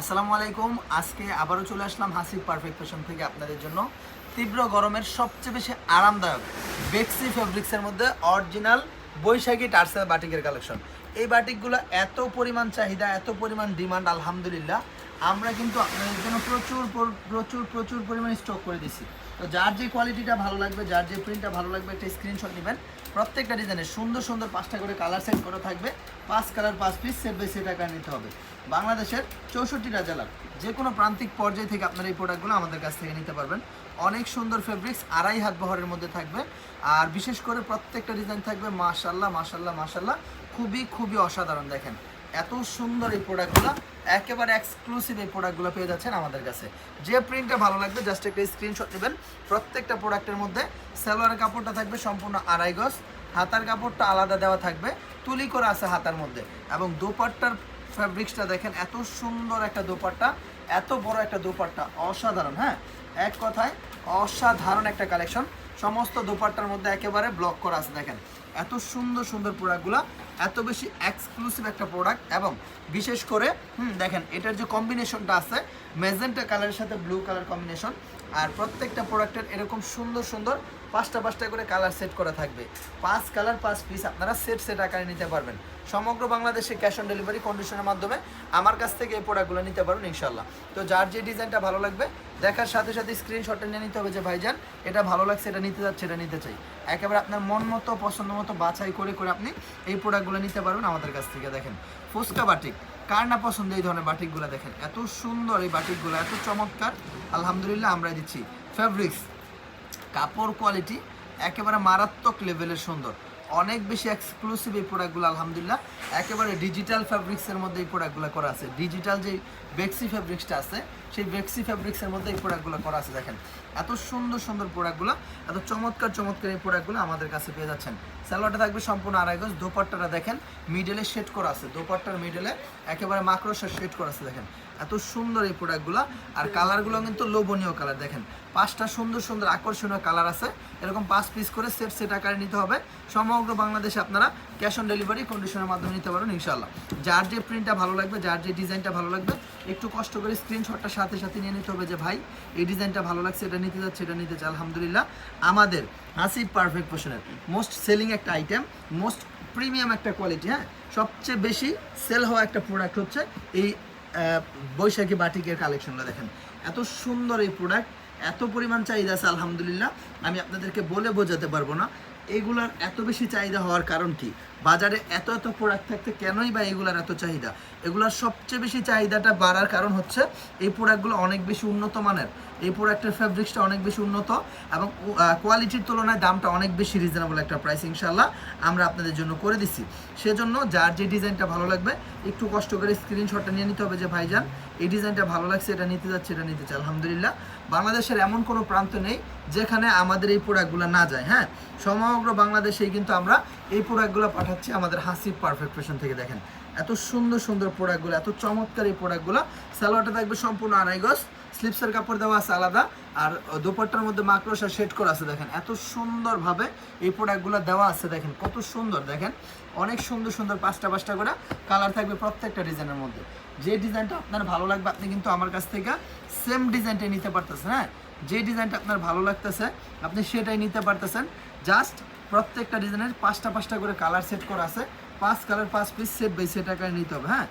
আসসালামু আলাইকুম। আজকে আবারও চলে আসলাম হাসিব পারফেক্ট ফ্যাশন থেকে আপনাদের জন্য। তীব্র গরমের সবচেয়ে বেশি আরামদায়ক বেক্সি ফেব্রিক্সের মধ্যে অরিজিনাল বৈশাখী টার্সেল বাটিকের কালেকশন এই বাটিকগুলো এত পরিমাণ চাহিদা, এত পরিমাণ ডিমান্ড আলহামদুলিল্লাহ। আমরা কিন্তু আপনাদের জন্য প্রচুর প্রচুর প্রচুর পরিমাণে স্টক করে দিছি তো যার যে কোয়ালিটিটা ভালো লাগবে, যার যে প্রিন্টটা ভালো লাগবে, একটা স্ক্রিনশট নেবেন। প্রত্যেকটা ডিজাইনে সুন্দর সুন্দর পাঁচটা করে কালার সেট করা থাকবে। পাঁচ কালার পাঁচ পিস সেট বাই সেট আকার নিতে হবে। বাংলাদেশের চৌষট্টিটা জেলার যে কোনো প্রান্তিক পর্যায় থেকে আপনারা এই প্রোডাক্টগুলো আমাদের কাছ থেকে নিতে পারবেন। অনেক সুন্দর ফেব্রিক্স আড়াই হাত বহরের মধ্যে থাকবে। আর বিশেষ করে প্রত্যেকটা ডিজাইন থাকবে মাশাল্লাহ মাশাল্লাহ মাশাল্লাহ খুবই খুবই অসাধারণ, দেখেন। এত সুন্দর এই প্রোডাক্টগুলো একেবারে এক্সক্লুসিভ এই প্রোডাক্টগুলো পেয়ে যাচ্ছেন আমাদের কাছে। যে প্রিন্টটা ভালো লাগবে জাস্ট একটা স্ক্রিনশট নেবেন। প্রত্যেকটা প্রোডাক্টের মধ্যে সালোয়ারের কাপড়টা থাকবে সম্পূর্ণ আড়াই গজ, হাতার কাপড়টা আলাদা দেওয়া থাকবে, তুলি করে আছে হাতার মধ্যে। এবং দোপাট্টার ফ্যাব্রিক্সটা দেখেন, এত সুন্দর একটা দোপাট্টা, এত বড় একটা দোপাট্টা, অসাধারণ হ্যাঁ? এক কথায় অসাধারণ একটা কালেকশন সমস্ত দোপাট্টার মধ্যে একেবারে ব্লক করা আছে, দেখেন। এত সুন্দর সুন্দর প্রোডাক্টগুলো, এত বেশি এক্সক্লুসিভ একটা প্রোডাক্ট এবং বিশেষ করে, হুম, দেখেন, এটার যে কম্বিনেশনটা আছে মেজেন্টা কালারের সাথে ব্লু কালার কম্বিনেশন আর প্রত্যেকটা প্রোডাক্টের এরকম সুন্দর সুন্দর পাঁচটা পাঁচটা করে কালার সেট করা থাকবে। পাঁচ কালার পাঁচ পিস আপনারা সেট সেট আকারে নিতে পারবেন। সমগ্র বাংলাদেশে ক্যাশ অন ডেলিভারি কন্ডিশনের মাধ্যমে আমার কাছ থেকে এই প্রোডাক্টগুলো নিতে পারবেন ইনশাল্লাহ তো যার যে ডিজাইনটা ভালো লাগবে, দেখার সাথে সাথে স্ক্রিনশটটা নিয়ে নিতে হবে যে, ভাইজান, এটা ভালো লাগছে, এটা নিতে যাচ্ছে, এটা নিতে চাই। একেবারে আপনার মন মতো, পছন্দ মতো বাছাই করে করে আপনি এই প্রোডাক্টগুলো নিতে পারবেন আমাদের কাছ থেকে, দেখেন। ফুচকা বাটিক, কার না পছন্দ এই ধরনের বাটিকগুলো, দেখেন। এত সুন্দর এই বাটিকগুলো, এত চমৎকার। আলহামদুলিল্লাহ আমরা দিচ্ছি। ফেব্রিক্স কাপড় কোয়ালিটি একেবারে মারাত্মক লেভেলের সুন্দর। অনেক বেশি এক্সক্লুসিভ এই প্রোডাক্টগুলো আলহামদুলিল্লাহ। একেবারে ডিজিটাল ফ্যাব্রিক্সের মধ্যে এই প্রোডাক্টগুলো করা আছে। ডিজিটাল যে বেক্সি ফ্যাব্রিক্সটা আছে, সেই বেক্সি ফ্যাব্রিক্সের মধ্যে এই প্রোডাক্টগুলো করা আছে। দেখেন, এত সুন্দর সুন্দর প্রোডাক্টগুলো এত চমৎকার চমৎকার এই প্রোডাক্টগুলো আমাদের কাছে পেয়ে যাচ্ছেন। স্যালোয়ারটা থাকবে সম্পূর্ণ আড়াই গজ, দোপাট্টাটা দেখেন মিডলে শেড করা আছে। দোপাট্টার মিডলে একেবারে মাকড়সা শেড করা আছে। দেখেন এত সুন্দর এই প্রোডাক্টগুলো আর কালারগুলো কিন্তু লোভনীয় কালার দেখেন। পাঁচটা সুন্দর সুন্দর আকর্ষণীয় কালার আছে। এরকম পাঁচ পিস করে সেট সেট আকারে নিতে হবে। সমগ্র বাংলাদেশে আপনারা ক্যাশ অন ডেলিভারি কন্ডিশনের মাধ্যমে নিতে পারেন ইনশাল্লাহ যার যে প্রিন্টটা ভালো লাগবে, যার যে ডিজাইনটা ভালো লাগবে, একটু কষ্ট করে স্ক্রিনশটটা সাথে সাথে নিয়ে নিতে হবে যে, ভাই, এই ডিজাইনটা ভালো লাগছে, এটা নিতে যাচ্ছে, এটা নিতে চাই আলহামদুলিল্লাহ, আমাদের হাসিব পারফেক্ট পোশনের মোস্ট সেলিং একটা আইটেম মোস্ট প্রিমিয়াম একটা কোয়ালিটি হ্যাঁ? সবচেয়ে বেশি সেল হওয়া একটা প্রোডাক্ট হচ্ছে এই বৈশাখী বাটিকের কালেকশনটা দেখেন। এত সুন্দর এই প্রোডাক্ট এত পরিমাণ চাহিদা আছে, আলহামদুলিল্লাহ। আমি আপনাদেরকে বলে বোঝাতে পারব না। এগুলার এত বেশি চাহিদা হওয়ার কারণ কি? বাজারে এত এত প্রোডাক্ট থাকতে কেনই বা এগুলার এত চাহিদা? এগুলার সবচেয়ে বেশি চাহিদাটা বাড়ার কারণ হচ্ছে এই প্রোডাক্টগুলো অনেক বেশি উন্নত মানের। এই প্রোডাক্টের ফ্যাব্রিক্সটা অনেক বেশি উন্নত এবং কোয়ালিটির তুলনায় দামটা অনেক বেশি রিজনেবল একটা প্রাইস ইনশাল্লাহ আমরা আপনাদের জন্য করে দিচ্ছি সেজন্য যার যে ডিজাইনটা ভালো লাগবে, একটু কষ্ট করে স্ক্রিনশটটা নিয়ে নিতে হবে যে, ভাইজান, এই ডিজাইনটা ভালো লাগছে, এটা নিতে যাচ্ছে, এটা নিতে চাই। আলহামদুলিল্লাহ, বাংলাদেশের এমন কোনো প্রান্ত নেই যেখানে আমাদের এই প্রোডাক্টগুলো না যায় হ্যাঁ? সমগ্র বাংলাদেশেই কিন্তু আমরা এই প্রোডাক্টগুলো পাঠাচ্ছি আমাদের হাসি পারফেক্ট ফ্যাশন থেকে দেখেন। এত সুন্দর সুন্দর প্রোডাক্টগুলো এত চমৎকার এই প্রোডাক্টগুলো সালোয়ারটা থাকবে সম্পূর্ণ আড়াই স্লিপসের কাপড় দেওয়া আছে আলাদা, আর দোপাট্টার মধ্যে মাকড়সা শেড করা আছে দেখেন। এত সুন্দরভাবে এই প্রোডাক্টগুলো দেওয়া আছে দেখেন, কত সুন্দর দেখেন। অনেক সুন্দর সুন্দর পাঁচটা পাঁচটা করে কালার থাকবে প্রত্যেকটা ডিজাইনের মধ্যে। যে ডিজাইনটা আপনার ভালো লাগবে, আপনি কিন্তু আমার কাছ থেকে সেম ডিজাইনটা নিতে পারতেছেন হ্যাঁ? যে ডিজাইনটা আপনার ভালো লাগতেছে, আপনি সেটাই নিতে পারতেছেন। জাস্ট প্রত্যেকটা ডিজাইনের পাঁচটা পাঁচটা করে কালার সেট করা আছে। পাঁচ কালার পাঁচ পিস সেট বাই সেট আকারে নিতে হবে হ্যাঁ?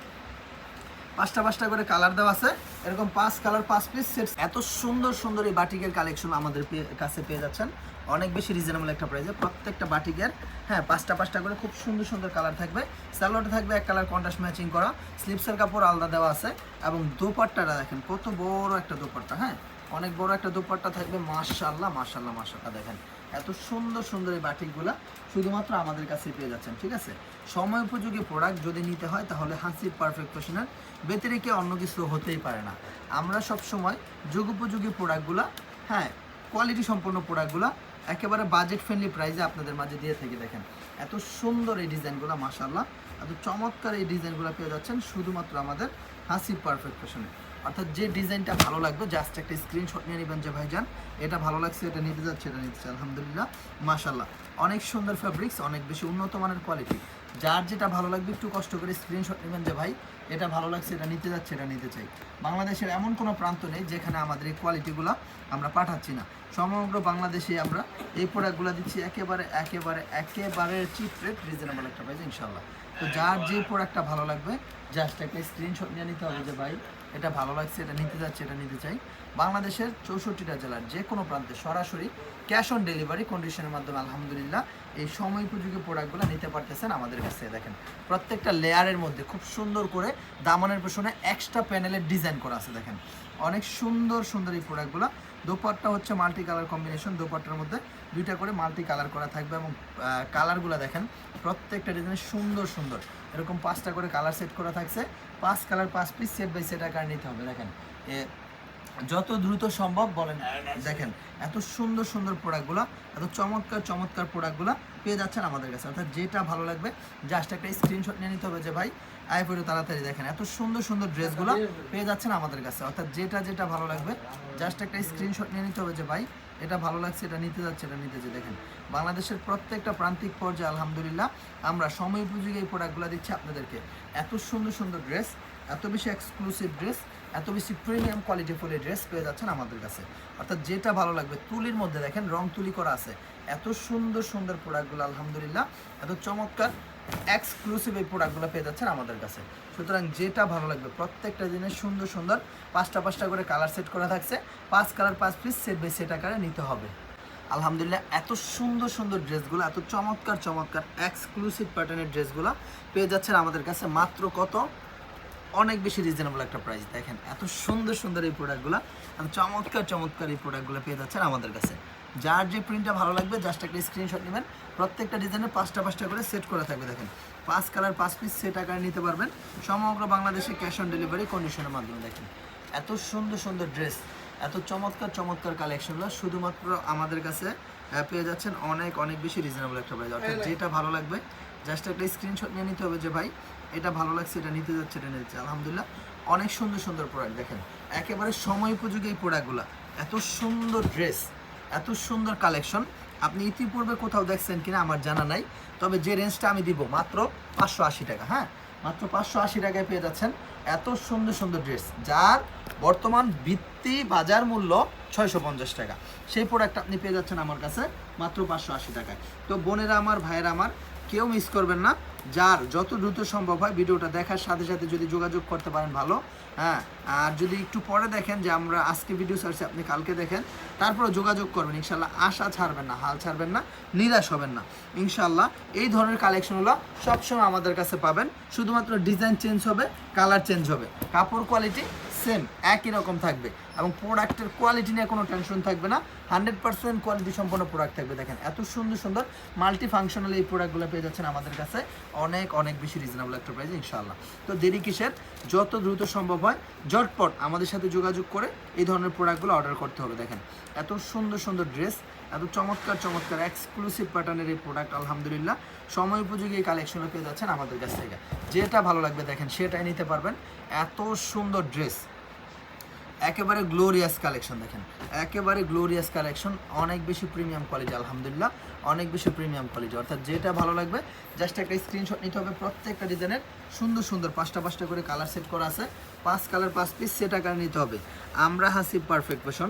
পাঁচটা পাঁচটা করে কালার দেওয়া আছে। এরকম পাঁচ কালার পাঁচ পিস সেট এত সুন্দর সুন্দর এই বাটিকের কালেকশন আমাদের কাছে পেয়ে যাচ্ছেন। অনেক বেশি রিজনেবল একটা প্রাইসে প্রত্যেকটা বাটিকের হ্যাঁ পাঁচটা পাঁচটা করে খুব সুন্দর সুন্দর কালার থাকবে। স্যালোয়ারটা থাকবে, এক কালার কন্ট্রাস্ট ম্যাচিং করা। স্লিপসের কাপড় আলাদা দেওয়া আছে। এবং দোপাট্টাটা দেখেন, কত বড় একটা দোপাট্টা হ্যাঁ? অনেক বড় একটা দোপাট্টা থাকবে মাশাল্লাহ মাশাল্লাহ মাশাল্লাহ দেখেন। এত সুন্দর সুন্দর এই বাটিকগুলা শুধুমাত্র আমাদের কাছে পেয়ে যাচ্ছেন, ঠিক আছে? সময় উপযোগী প্রোডাক্ট যদি নিতে হয় তাহলে হাসি পারফেক্ট ফ্যাশনের ব্যতিরেকে অন্য কিছু হতেই পারে না। আমরা সব সময় যুগোপযোগী প্রোডাক্টগুলো হ্যাঁ কোয়ালিটি সম্পন্ন প্রোডাক্টগুলো একেবারে বাজেট ফ্রেন্ডলি প্রাইসে আপনাদের মাঝে দিয়ে থেকে, দেখেন। এত সুন্দর এই ডিজাইনগুলো মাশাল্লাহ এত চমৎকার এই ডিজাইনগুলো পেয়ে যাচ্ছেন শুধুমাত্র আমাদের হাসি পারফেক্ট ফ্যাশনে অর্থাৎ যে ডিজাইনটা ভালো লাগবে জাস্ট একটা স্ক্রিনশট নিয়ে নেবেন যে ভাইজান, এটা ভালো লাগছে, এটা নিতে যাচ্ছে, এটা নিতে চাই আলহামদুলিল্লাহ মাশাল্লাহ অনেক সুন্দর ফ্যাব্রিক্স অনেক বেশি উন্নত মানের কোয়ালিটি যার যেটা ভালো লাগবে, একটু কষ্ট করে স্ক্রিনশট নেবেন যে ভাই, এটা ভালো লাগছে, এটা নিতে যাচ্ছে, এটা নিতে চাই। বাংলাদেশের এমন কোনো প্রান্ত নেই যেখানে আমাদের এই কোয়ালিটিগুলো আমরা পাঠাচ্ছি না। সমগ্র বাংলাদেশে আমরা এই প্রোডাক্টগুলো দিচ্ছি একেবারে একেবারে একেবারে চিপ রেট রিজনেবল একটা প্রাইস ইনশাল্লাহ তো যার যে প্রোডাক্টটা ভালো লাগবে জাস্ট একটা স্ক্রিনশট নিয়ে নিতে হবে যে ভাই এটা ভালো লাগছে, এটা নিতে যাচ্ছে, এটা নিতে চাই। বাংলাদেশের চৌষট্টিটা জেলার যে কোনো প্রান্তে সরাসরি ক্যাশ অন ডেলিভারি কন্ডিশনের মাধ্যমে, আলহামদুলিল্লাহ, এই সময় উপযোগী প্রোডাক্টগুলো নিতে পারতেছেন আমাদের কাছে, দেখেন। প্রত্যেকটা লেয়ারের মধ্যে খুব সুন্দর করে দামানের পেছনে এক্সট্রা প্যানেলের ডিজাইন করা আছে, দেখেন। অনেক সুন্দর সুন্দর এই প্রোডাক্টগুলো দোপাট্টা হচ্ছে মাল্টি কালার কম্বিনেশন দোপাট্টার মধ্যে দুইটা করে মাল্টি কালার করা থাকবে এবং কালারগুলো দেখেন, প্রত্যেকটা ডিজাইন সুন্দর সুন্দর। এরকম পাঁচটা করে কালার সেট করা থাকছে। পাঁচ কালার পাঁচ পিস সেট বাই সেট আকার নিতে হবে, দেখেন। যত দ্রুত সম্ভব বলেন, দেখেন, এত সুন্দর সুন্দর প্রোডাক্টগুলো এত চমৎকার চমৎকার প্রোডাক্টগুলো পেয়ে যাচ্ছেন আমাদের কাছে। অর্থাৎ যেটা ভালো লাগবে জাস্ট একটা স্ক্রিনশট নিয়ে নিতে হবে যে, ভাই, আয় পরে তাড়াতাড়ি, দেখেন, এত সুন্দর সুন্দর ড্রেসগুলো পেয়ে যাচ্ছেন আমাদের কাছে। অর্থাৎ যেটা যেটা ভালো লাগবে জাস্ট একটা স্ক্রিনশট নিয়ে নিতে হবে যে, ভাই, এটা ভালো লাগছে, এটা নিতে যাচ্ছে, এটা নিতে যে দেখেন, বাংলাদেশের প্রত্যেকটা প্রান্তিক পর্যায়ে, আলহামদুলিল্লাহ, আমরা সময় উপযোগী এই প্রোডাক্টগুলো দিচ্ছি আপনাদেরকে। এত সুন্দর সুন্দর ড্রেস এত বেশি এক্সক্লুসিভ ড্রেস এত বেশি প্রিমিয়াম কোয়ালিটি ফুলের ড্রেস পেয়ে যাচ্ছেন আমাদের কাছে। অর্থাৎ যেটা ভালো লাগবে, তুলির মধ্যে দেখেন রং তুলি করা আছে। এত সুন্দর সুন্দর প্রোডাক্টগুলো আলহামদুলিল্লাহ। এত চমৎকার এক্সক্লুসিভ এই প্রোডাক্টগুলো পেয়ে যাচ্ছেন আমাদের কাছে। সুতরাং যেটা ভালো লাগবে, প্রত্যেকটা দিনের সুন্দর সুন্দর। পাঁচটা পাঁচটা করে কালার সেট করা থাকছে। পাঁচ কালার পাঁচ পিস সেট বাই সেট আকারে নিতে হবে। আলহামদুলিল্লাহ, এত সুন্দর সুন্দর ড্রেসগুলো এত চমৎকার চমৎকার এক্সক্লুসিভ প্যাটার্নের ড্রেসগুলো পেয়ে যাচ্ছেন আমাদের কাছে। মাত্র কত? অনেক বেশি রিজনেবল একটা প্রাইস দেখেন। এত সুন্দর সুন্দর এই প্রোডাক্টগুলো এত চমৎকার চমৎকার এই প্রোডাক্টগুলো পেয়ে যাচ্ছেন আমাদের কাছে। যার যে প্রিন্টটা ভালো লাগবে জাস্ট একটা স্ক্রিনশট নেবেন। প্রত্যেকটা ডিজাইনে পাঁচটা পাঁচটা করে সেট করা থাকবে দেখেন। পাঁচ কালার পাঁচ পিস সেট আকারে নিতে পারবেন। সমগ্র বাংলাদেশে ক্যাশ অন ডেলিভারি কন্ডিশনের মাধ্যমে দেখেন। এত সুন্দর সুন্দর ড্রেস এত চমৎকার চমৎকার কালেকশনগুলো শুধুমাত্র আমাদের কাছে পেয়ে যাচ্ছেন অনেক অনেক বেশি রিজনেবল একটা প্রাইস অর্থাৎ যেটা ভালো লাগবে জাস্ট একটা স্ক্রিনশট নিয়ে নিতে হবে যে ভাই এটা ভালো লাগছে, এটা নিতে যাচ্ছে, এটা নিতে আলহামদুলিল্লাহ, অনেক সুন্দর সুন্দর প্রোডাক্ট দেখেন। একেবারে সময় উপযোগী এই প্রোডাক্টগুলো এত সুন্দর ড্রেস এত সুন্দর কালেকশন আপনি ইতিপূর্বে কোথাও দেখছেন কিনা আমার জানা নাই, তবে যে রেঞ্জটা আমি দিব, মাত্র পাঁচশো আশি টাকা হ্যাঁ? মাত্র পাঁচশো আশি টাকায় পেয়ে যাচ্ছেন এত সুন্দর সুন্দর ড্রেস যার বর্তমান বৃত্তি বাজার মূল্য ছয়শো পঞ্চাশ টাকা। সেই প্রোডাক্ট আপনি পেয়ে যাচ্ছেন আমার কাছে মাত্র পাঁচশো আশি টাকায়। তো বোনেরা আমার, ভাইয়েরা আমার, কেউ মিস করবেন না। যার যত দ্রুত সম্ভব হয় ভিডিওটা দেখার সাথে সাথে যদি যোগাযোগ করতে পারেন ভালো হ্যাঁ? আর যদি একটু পরে দেখেন যে আমরা আজকে ভিডিও ছাড়ছি আপনি কালকে দেখেন তারপরে যোগাযোগ করবেন। ইনশাল্লাহ আশা ছাড়বেন না, হাল ছাড়বেন না, নিরাশ হবেন না। ইনশাল্লাহ এই ধরনের কালেকশনগুলো সবসময় আমাদের কাছে পাবেন। শুধুমাত্র ডিজাইন চেঞ্জ হবে কালার চেঞ্জ হবে। কাপড় কোয়ালিটি সেম, একই রকম থাকবে। এবং প্রোডাক্টের কোয়ালিটি নিয়ে কোনো টেনশন থাকবে না। হান্ড্রেড পার্সেন্ট কোয়ালিটি সম্পন্ন প্রোডাক্ট থাকবে। দেখেন, এত সুন্দর সুন্দর মাল্টি ফাংশনাল এই প্রোডাক্টগুলো পেয়ে যাচ্ছেন আমাদের কাছে। অনেক অনেক বেশি রিজনেবল একটা প্রাইস ইনশাল্লাহ তো দেরি কিসের? যত দ্রুত সম্ভব হয়, ঝটপট আমাদের সাথে যোগাযোগ করে এই ধরনের প্রোডাক্টগুলো অর্ডার করতে হবে। দেখেন, এত সুন্দর সুন্দর ড্রেস এত চমৎকার চমৎকার এক্সক্লুসিভ প্যাটার্নের এই প্রোডাক্ট, আলহামদুলিল্লাহ, সময় উপযোগী এই কালেকশনও পেয়ে যাচ্ছেন আমাদের কাছ থেকে। যেটা ভালো লাগবে দেখেন, সেটাই নিতে পারবেন। এত সুন্দর ড্রেস একেবারে গ্লোরিয়াস কালেকশন দেখেন। একেবারে গ্লোরিয়াস কালেকশন অনেক বেশি প্রিমিয়াম কোয়ালিটি আলহামদুলিল্লাহ, অনেক বেশি প্রিমিয়াম কোয়ালিটি অর্থাৎ যেটা ভালো লাগবে জাস্ট একটা স্ক্রিনশট নিতে হবে প্রত্যেকটা ডিজাইনের। সুন্দর সুন্দর, পাঁচটা পাঁচটা করে কালার সেট করা আছে। পাঁচ কালার পাঁচ পিস সেট আকার নিতে হবে। আমরা হাসি পারফেক্ট ফ্যাশন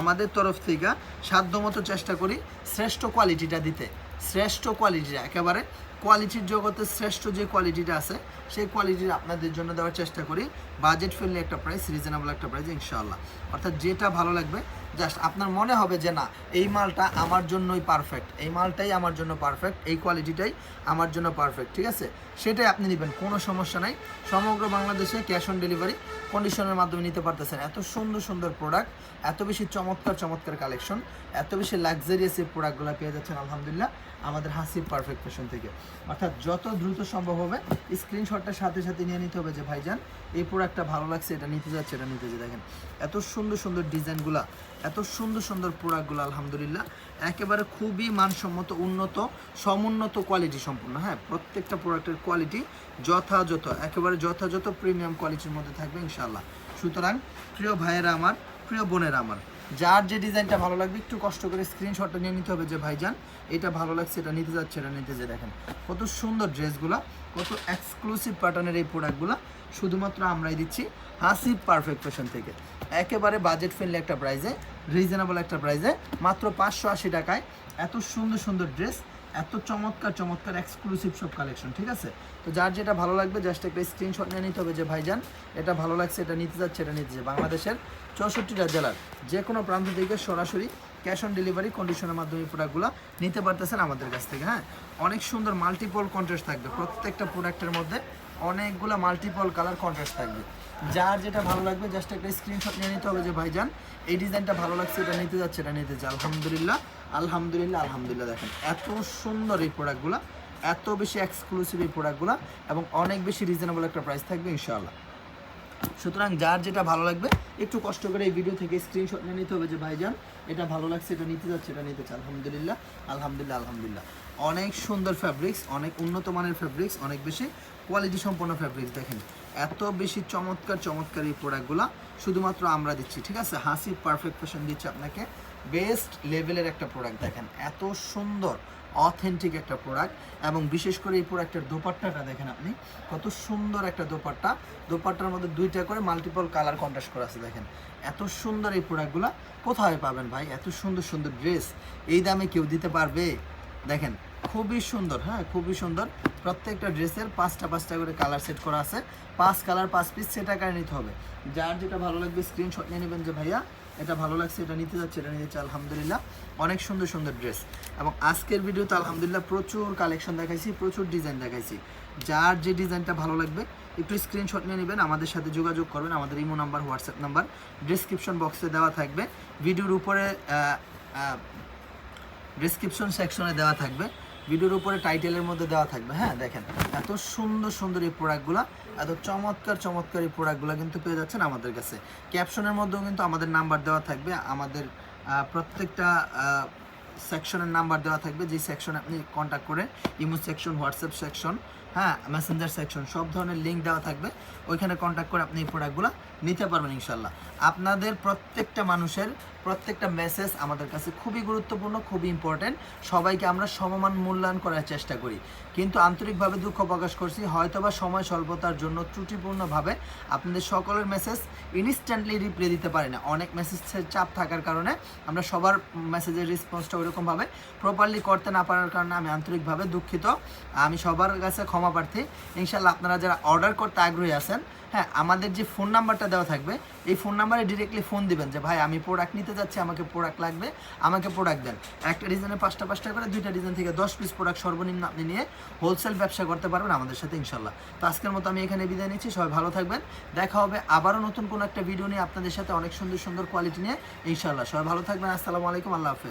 আমাদের তরফ থেকে সাধ্যমতো চেষ্টা করি শ্রেষ্ঠ কোয়ালিটিটা দিতে। শ্রেষ্ঠ কোয়ালিটিটা একেবারে কোয়ালিটির জগতে শ্রেষ্ঠ যে কোয়ালিটিটা আছে, সেই কোয়ালিটির আপনাদের জন্য দেওয়ার চেষ্টা করি। বাজেট ফ্রেন্ডলি একটা প্রাইস রিজনেবল একটা প্রাইস ইনশাআল্লাহ। অর্থাৎ যেটা ভালো লাগবে জাস্ট আপনার মনে হবে যে না, এই মালটা আমার জন্যই পারফেক্ট এই মালটাই আমার জন্য পারফেক্ট এই কোয়ালিটিটাই আমার জন্য পারফেক্ট ঠিক আছে? সেটাই আপনি নেবেন, কোনো সমস্যা নাই। সমগ্র বাংলাদেশে ক্যাশ অন ডেলিভারি কন্ডিশনের মাধ্যমে নিতে পারতেছেন। এত সুন্দর সুন্দর প্রোডাক্ট এত বেশি চমৎকার চমৎকার কালেকশন এত বেশি লাক্সারিয়াস এই প্রোডাক্টগুলো পেয়ে যাচ্ছেন, আলহামদুলিল্লাহ, আমাদের হাসি পারফেক্ট ফ্যাশন থেকে। অর্থাৎ যত দ্রুত সম্ভব হবে স্ক্রিনশটটার সাথে সাথে নিয়ে নিতে হবে যে, ভাইজান, এই প্রোডাক্টটা ভালো লাগছে, এটা নিতে যাচ্ছে, এটা নিতে যাচ্ছে। দেখেন, এত সুন্দর সুন্দর ডিজাইনগুলা, এত সুন্দর সুন্দর প্রোডাক্টগুলো, আলহামদুলিল্লাহ, একেবারে খুবই মানসম্মত, উন্নত, সমুন্নত কোয়ালিটি সম্পূর্ণ হ্যাঁ? প্রত্যেকটা প্রোডাক্টের কোয়ালিটি যথাযথ, একেবারে যথাযথ প্রিমিয়াম কোয়ালিটির মধ্যে থাকবে ইনশাল্লাহ সুতরাং, প্রিয় ভাইয়েরা আমার, প্রিয় বোনেরা আমার যার যে ডিজাইনটা ভালো লাগবে, একটু কষ্ট করে স্ক্রিনশটটা নিয়ে নিতে হবে যে, ভাইজান, এটা ভালো লাগছে, এটা নিতে যাচ্ছে, এটা নিতে যে। দেখেন, কত সুন্দর ড্রেসগুলা, কত এক্সক্লুসিভ প্যাটার্নের এই প্রোডাক্টগুলো শুধুমাত্র আমরাই দিচ্ছি হাসি পারফেক্ট ফ্যাশন থেকে। একেবারে বাজেট ফ্রেন্ডলি একটা প্রাইজে রিজনেবল একটা প্রাইজে মাত্র পাঁচশো আশি টাকায় এত সুন্দর সুন্দর ড্রেস এত চমৎকার চমৎকার এক্সক্লুসিভ সব কালেকশন ঠিক আছে? তো যার যেটা ভালো লাগবে জাস্ট একটা স্ক্রিনশট নিয়ে নিতে হবে যে ভাইজান, এটা ভালো লাগছে, এটা নিতে যাচ্ছে, এটা নিতে যাচ্ছে। বাংলাদেশের চৌষট্টিটা জেলার যে কোনো প্রান্ত থেকে সরাসরি ক্যাশ অন ডেলিভারি কন্ডিশনের মাধ্যমে প্রোডাক্টগুলো নিতে পারতেছেন আমাদের কাছ থেকে হ্যাঁ? অনেক সুন্দর মাল্টিপল কন্ট্রাস্ট থাকবে, প্রত্যেকটা প্রোডাক্টের মধ্যে অনেকগুলো মাল্টিপল কালার কন্ট্রাস্ট থাকবে। যার যেটা ভালো লাগবে জাস্ট একটা স্ক্রিনশট নিয়ে নিতে হবে যে ভাইজান, এই ডিজাইনটা ভালো লাগছে, এটা নিতে যাচ্ছে, এটা নিতে যাচ্ছে। আলহামদুলিল্লাহ আলহামদুলিল্লাহ আলহামদুলিল্লাহ দেখেন, এত সুন্দর এই প্রোডাক্টগুলো এত বেশি এক্সক্লুসিভ এই প্রোডাক্টগুলো এবং অনেক বেশি রিজনেবল একটা প্রাইস থাকবে, ইনশাআল্লাহ। সুতরাং যার যেটা ভালো লাগবে, একটু কষ্ট করে এই ভিডিও থেকে স্ক্রিনশট নিয়ে নিতে হবে যে, ভাইজান, এটা ভালো লাগছে, এটা নিতে যাচ্ছে, এটা নিতে চাই আলহামদুলিল্লাহ আলহামদুলিল্লাহ আলহামদুলিল্লাহ। অনেক সুন্দর ফ্যাব্রিক্স অনেক উন্নত মানের ফ্যাব্রিক্স অনেক বেশি কোয়ালিটি সম্পন্ন ফ্যাব্রিক্স দেখেন। এত বেশি চমৎকার চমৎকার এই প্রোডাক্টগুলো শুধুমাত্র আমরা দিচ্ছি, ঠিক আছে? হাসি পারফেক্ট ফ্যাশন দিচ্ছে আপনাকে। বেস্ট লেভেলের একটা প্রোডাক্ট দেখেন। এত সুন্দর অথেন্টিক একটা প্রোডাক্ট এবং বিশেষ করে এই প্রোডাক্টের দোপাট্টাটা দেখেন আপনি। কত সুন্দর একটা দোপাট্টা। দোপাট্টার মধ্যে দুইটা করে মাল্টিপল কালার কন্ট্রাস্ট করা আছে দেখেন। এত সুন্দর এই প্রোডাক্টগুলো কোথায় পাবেন ভাই? এত সুন্দর সুন্দর ড্রেস এই দামে কেউ দিতে পারবে? দেখেন খুবই সুন্দর হ্যাঁ খুবই সুন্দর। প্রত্যেকটা ড্রেসের পাঁচটা পাঁচটা করে কালার সেট করা আছে। পাঁচ কালার পাঁচ পিস সেট আকারে নিতে হবে? যার যেটা ভালো লাগবে স্ক্রিনশট নিয়ে নেবেন যে ভাইয়া, এটা ভালো লাগছে, এটা নিতে যাচ্ছে, এটা নিতে আলহামদুলিল্লাহ। অনেক সুন্দর সুন্দর ড্রেস এবং আজকের ভিডিওতে আলহামদুলিল্লাহ প্রচুর কালেকশন দেখাইছি, প্রচুর ডিজাইন দেখাইছি। যার যে ডিজাইনটা ভালো লাগবে, একটু স্ক্রিনশট নিয়ে নেবেন, আমাদের সাথে যোগাযোগ করবেন, আমাদের imo number, WhatsApp number description বক্সে দেওয়া থাকবে। ভিডিওর উপরে ডিসক্রিপশন সেকশনে দেওয়া থাকবে। ভিডিওর উপরে টাইটেলের মধ্যে দেওয়া থাকবে। হ্যাঁ দেখেন, এত সুন্দর সুন্দর এই প্রোডাক্টগুলো, এত চমৎকার চমৎকার এই প্রোডাক্টগুলো কিন্তু পেয়ে যাচ্ছেন আমাদের কাছে। ক্যাপশনের মধ্যেও কিন্তু আমাদের নাম্বার দেওয়া থাকবে, আমাদের প্রত্যেকটা সেকশনের নাম্বার দেওয়া থাকবে, যে সেকশনে আপনি কন্ট্যাক্ট করে, ইমো সেকশন, হোয়াটসঅ্যাপ সেকশন হ্যাঁ মেসেঞ্জার সেকশন সব ধরনের লিঙ্ক দেওয়া থাকবে। ওইখানে কন্ট্যাক্ট করে আপনি এই প্রোডাক্টগুলো নিতে পারবেন ইনশাল্লাহ আপনাদের প্রত্যেকটা মানুষের প্রত্যেকটা মেসেজ আমাদের কাছে খুবই গুরুত্বপূর্ণ, খুবই ইম্পর্টেন্ট সবাইকে আমরা সমমান মূল্যায়ন করার চেষ্টা করি। কিন্তু আন্তরিকভাবে দুঃখ প্রকাশ করছি, হয়তোবা সময় স্বল্পতার জন্য ত্রুটিপূর্ণভাবে আপনাদের সকলের মেসেজ ইনস্ট্যান্টলি রিপ্লাই দিতে পারি না। অনেক মেসেজের চাপ থাকার কারণে আমরা সবার মেসেজের রেসপন্সটা ওইরকমভাবে প্রপারলি করতে না পারার কারণে আমি আন্তরিকভাবে দুঃখিত। আমি সবার কাছে ক্ষমা প্রার্থী। ইনশাল্লাহ আপনারা যারা অর্ডার করতে আগ্রহী আছেন হ্যাঁ আমাদের যে ফোন নাম্বারটা দেওয়া থাকবে, এই ফোন নাম্বারে ডিরেক্টলি ফোন দিবেন যে, ভাই, আমি প্রোডাক্ট নিতে যাচ্ছি, আমাকে প্রোডাক্ট লাগবে, আমাকে প্রোডাক্ট দেন। একটা ডিজাইনে পাঁচটা পাঁচটা করে, দুইটা ডিজাইন থেকে দশ পিস প্রোডাক্ট সর্বনিম্ন আপনি নিয়ে হোলসেল ব্যবসা করতে পারবেন আমাদের সাথে ইনশাল্লাহ তো আজকের মতো আমি এখানে বিদায় নিচ্ছি, সবাই ভালো থাকবেন। দেখা হবে আবারও নতুন কোনো একটা ভিডিও নিয়ে আপনাদের সাথে অনেক সুন্দর সুন্দর কোয়ালিটি নিয়ে ইনশাল্লাহ সবাই ভালো থাকবেন, আসসালামু আলাইকুম, আল্লাহ হাফেজ।